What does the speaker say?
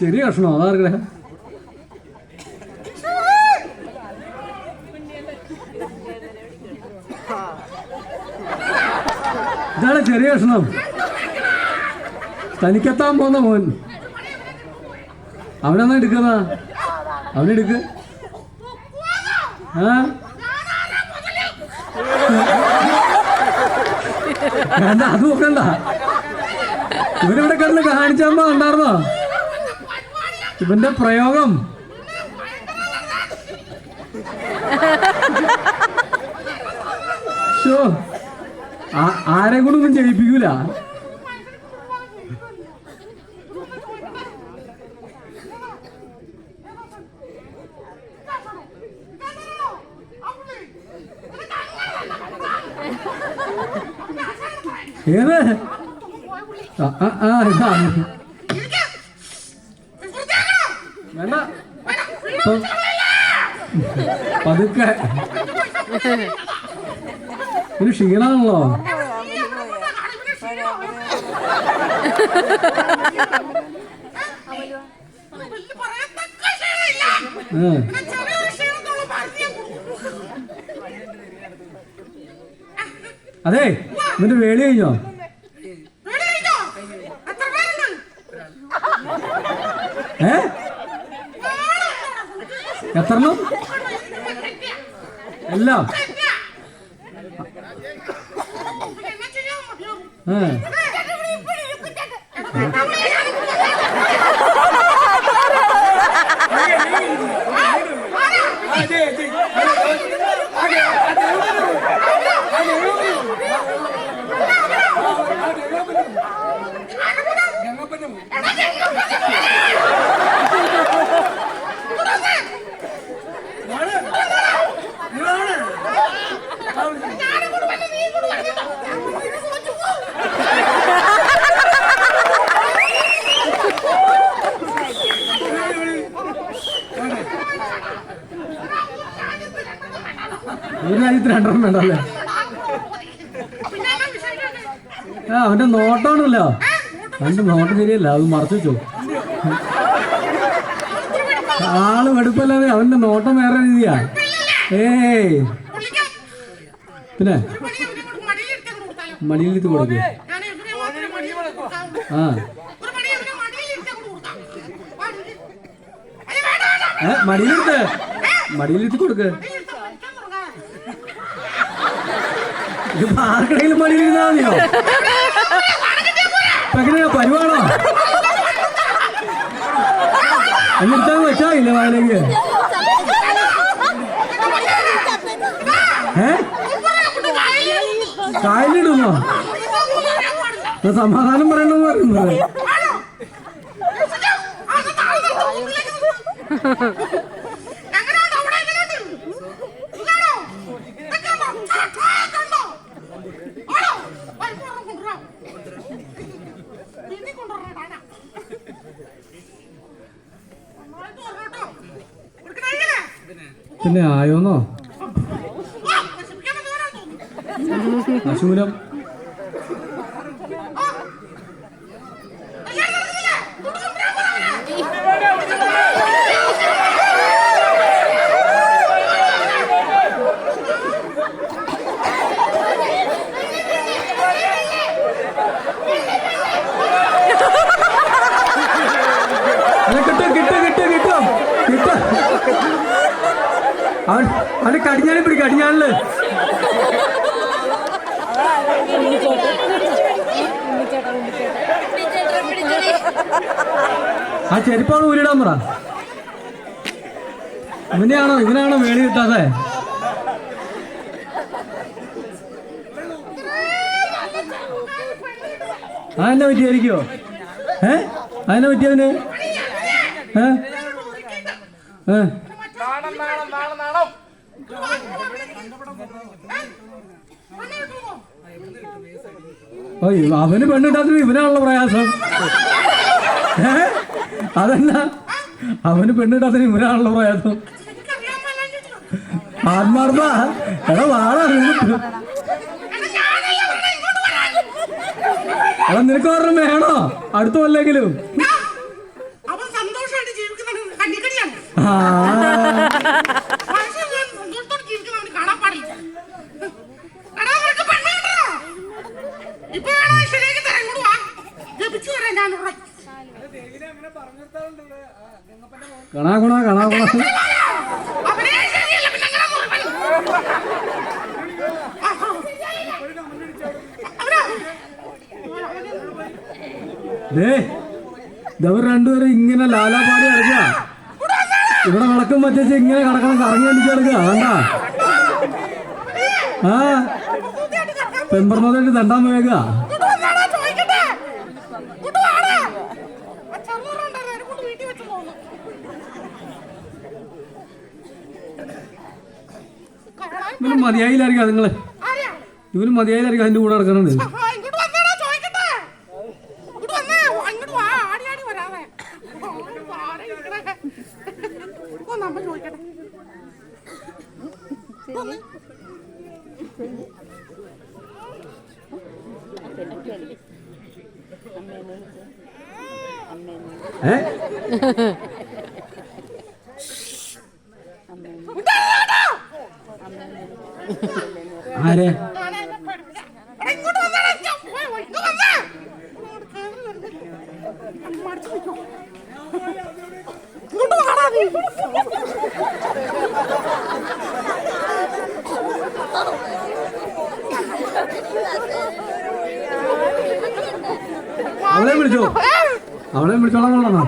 ചെറിയ കഷ്ണോ അതാർക്കണേ ഇതാണ് ചെറിയ കഷ്ണം തനിക്കെത്താൻ പോന്ന മോൻ. അവനെന്നാ എടുക്കുന്ന? അവനെടുക്ക് അത് നോക്കണ്ട. ഇവരിവിടെ കിടന്ന് കാണിച്ചമ്മ ഉണ്ടായിരുന്നോ? ഇവന്റെ പ്രയോഗം. ആരെ കൊണ്ടൊന്നും ചെയ്യിപ്പിക്കൂല? ഏത്? ആ ആ, വേണ്ട. പതുക്കെ. ഒരു ക്ഷീണാണല്ലോ അതെ എന്നിട്ട് വേളി കഴിഞ്ഞോ? ഏ? എത്രണ്ണം? എല്ലാം? ഏ. ഒരു രാജ്യത്ത് രണ്ടെണ്ണം വേണ്ടല്ലേ? ആ അവന്റെ നോട്ടമാണല്ലോ അവന്റെ നോട്ടം ശരിയല്ല അത് മറച്ചു വെച്ചോ. ആൾ വെടുപ്പല്ലാതെ അവന്റെ നോട്ടം വേറെ രീതിയാ. ഏയ്. പിന്നെ? മടിയിലിത്ത് കൊടുക്കുക ആ. മടിയിലിത്ത് മടിയിലിത്ത് മടിയിലിട്ട് ആർക്കെങ്കിലും മടിയിലിരുന്നാ മതിയോ? എങ്ങനെയാ പരിവാണോ എന്നിട്ടാ വെച്ചാ ഇല്ല വായിലേക്ക്? ഏ? കായലിടുന്നോ? സമാധാനം പറയണമെന്ന് പറയുന്നത്? പിന്നെ ആയോന്നോ അശൂലം അവൻ അവന് കടിഞ്ഞാലും പിടി കടിഞ്ഞാളിൽ ആ ചെരുപ്പാണ് ഊരിടാൻ പറ. ഇവനെയാണോ ഇവനാണോ വേണി കിട്ടാതെ? ആ എന്നെ പറ്റിയായിരിക്കോ ഏ? അതിനെ പറ്റിയവന് ഏ? ഏ? നാണം നാണം നാണം അവന് പെണ്ണിട്ടാത്ത ഇവനാണല്ലോ പ്രയാസം. അതെന്നാ അവന് പെണ്ണിട്ടാത്ത ഇവനാണല്ലോ പ്രയാസം. ആത്മാർത്ഥ എടാ വാടാ നിനക്ക്. ഒരെണ്ണം വേണോ? അടുത്ത കൊല്ലെങ്കിലും. ആ. കണാ കണാ കണാ കണാ രണ്ടുപേരും ഇങ്ങനെ ലാലാപാടി അടക്ക ഇവിടെ കിടക്കും പറ്റേച്ച് ഇങ്ങനെ കടക്കണം കറങ്ങി അടിച്ച് കിടക്കുക വേണ്ട. ആ പെമ്പർമതായിട്ട് തണ്ടാൻ വേഗ നിങ്ങൾ മതിയായില്ലായിരിക്കും നിങ്ങൾ ഇവന് മതിയായില്ലായിരിക്കും അതിന്റെ കൂടെ നടക്കണത്. ഏ? ആരെ? അവളെ വിളിച്ചോ? അവളെ വിളിച്ചോളാം കൊള്ളണോ